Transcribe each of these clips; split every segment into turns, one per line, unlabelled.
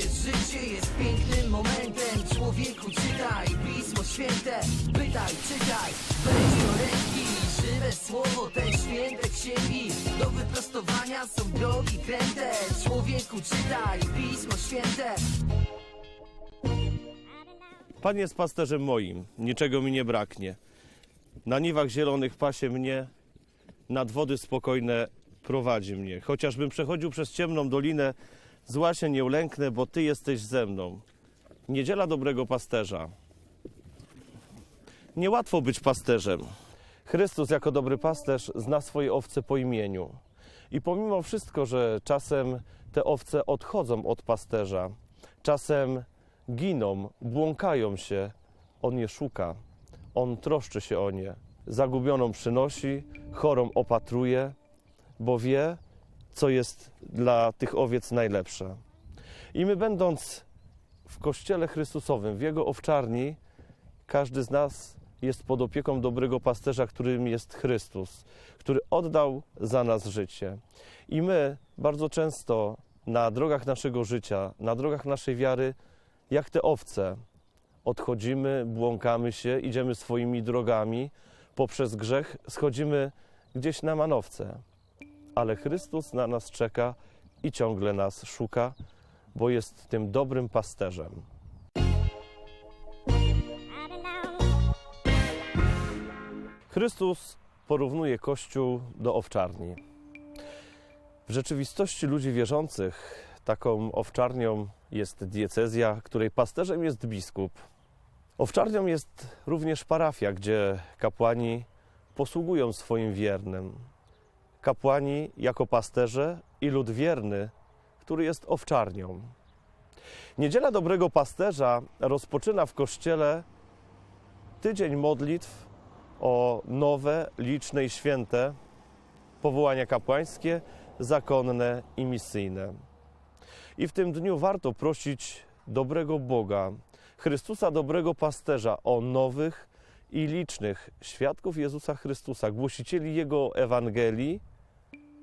Życie jest pięknym momentem. Człowieku czytaj Pismo Święte. Pytaj, czytaj. Weź do ręki Żywe słowo te święte księgi. Do wyprostowania są drogi kręte. Człowieku czytaj Pismo Święte.
Pan jest pasterzem moim, niczego mi nie braknie. Na niwach zielonych pasie mnie, nad wody spokojne prowadzi mnie. Chociażbym przechodził przez ciemną dolinę, zła się nie ulęknę, bo Ty jesteś ze mną. Niedziela dobrego pasterza. Niełatwo być pasterzem. Chrystus jako dobry pasterz zna swoje owce po imieniu. I pomimo wszystko, że czasem te owce odchodzą od pasterza, czasem giną, błąkają się, on je szuka, on troszczy się o nie. Zagubioną przynosi, chorą opatruje, bo wie, co jest dla tych owiec najlepsze. I my, będąc w Kościele Chrystusowym, w Jego owczarni, każdy z nas jest pod opieką dobrego pasterza, którym jest Chrystus, który oddał za nas życie. I my bardzo często na drogach naszego życia, na drogach naszej wiary, jak te owce, odchodzimy, błąkamy się, idziemy swoimi drogami, poprzez grzech schodzimy gdzieś na manowce. Ale Chrystus na nas czeka i ciągle nas szuka, bo jest tym dobrym pasterzem. Chrystus porównuje Kościół do owczarni. W rzeczywistości ludzi wierzących taką owczarnią jest diecezja, której pasterzem jest biskup. Owczarnią jest również parafia, gdzie kapłani posługują swoim wiernym. Kapłani jako pasterze i lud wierny, który jest owczarnią. Niedziela Dobrego Pasterza rozpoczyna w kościele tydzień modlitw o nowe, liczne i święte powołania kapłańskie, zakonne i misyjne. I w tym dniu warto prosić dobrego Boga, Chrystusa, dobrego pasterza, o nowych i licznych świadków Jezusa Chrystusa, głosicieli Jego Ewangelii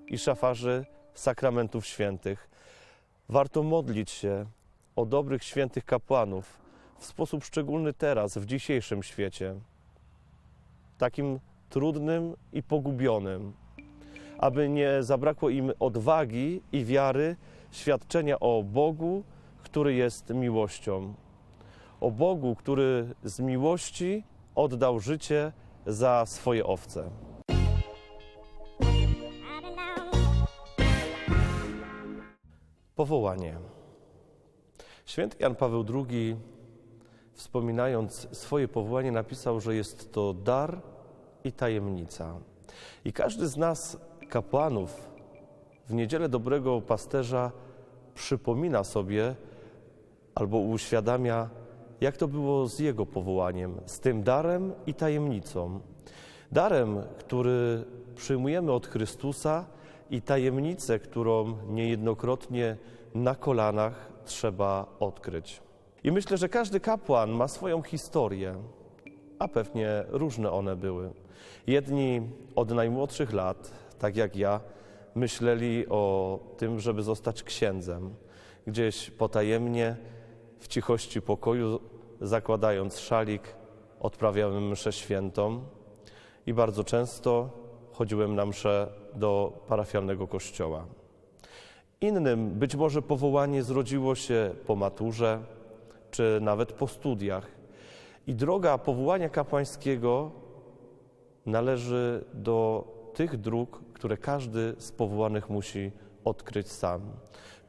i szafarzy sakramentów świętych. Warto modlić się o dobrych, świętych kapłanów w sposób szczególny teraz, w dzisiejszym świecie, takim trudnym i pogubionym, aby nie zabrakło im odwagi i wiary świadczenia o Bogu, który jest miłością. O Bogu, który z miłości oddał życie za swoje owce. Powołanie. Święty Jan Paweł II, wspominając swoje powołanie, napisał, że jest to dar i tajemnica. I każdy z nas, kapłanów, w niedzielę dobrego pasterza przypomina sobie albo uświadamia, jak to było z jego powołaniem, z tym darem i tajemnicą. Darem, który przyjmujemy od Chrystusa i tajemnicę, którą niejednokrotnie na kolanach trzeba odkryć. I myślę, że każdy kapłan ma swoją historię, a pewnie różne one były. Jedni od najmłodszych lat, tak jak ja, myśleli o tym, żeby zostać księdzem. Gdzieś potajemnie, w cichości pokoju, zakładając szalik, odprawiałem mszę świętą i bardzo często chodziłem na mszę do parafialnego kościoła. Innym być może powołanie zrodziło się po maturze, czy nawet po studiach. I droga powołania kapłańskiego należy do tych dróg, które każdy z powołanych musi odkryć sam.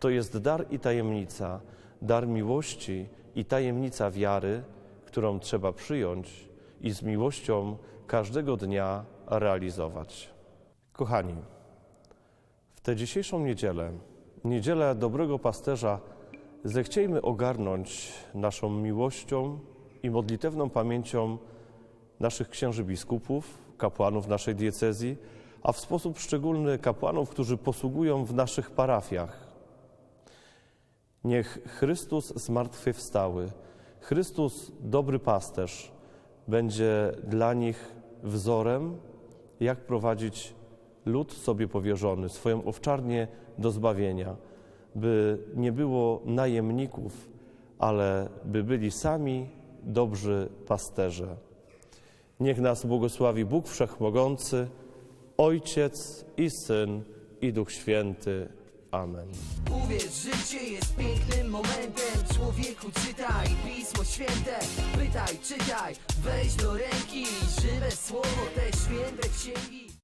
To jest dar i tajemnica, dar miłości i tajemnica wiary, którą trzeba przyjąć i z miłością każdego dnia realizować. Kochani, w tę dzisiejszą niedzielę, niedzielę dobrego pasterza, zechciejmy ogarnąć naszą miłością i modlitewną pamięcią naszych księży biskupów, kapłanów naszej diecezji, a w sposób szczególny kapłanów, którzy posługują w naszych parafiach. Niech Chrystus zmartwychwstały, Chrystus dobry pasterz, będzie dla nich wzorem, jak prowadzić lud sobie powierzony, swoją owczarnię do zbawienia. by nie było najemników, ale by byli sami dobrzy pasterze. Niech nas błogosławi Bóg Wszechmogący, Ojciec i Syn i Duch Święty. Amen.
Uwierz, życie jest pięknym momentem. Człowieku czytaj Pismo Święte. Pytaj, czytaj, weź do ręki Żywe słowo te święte księgi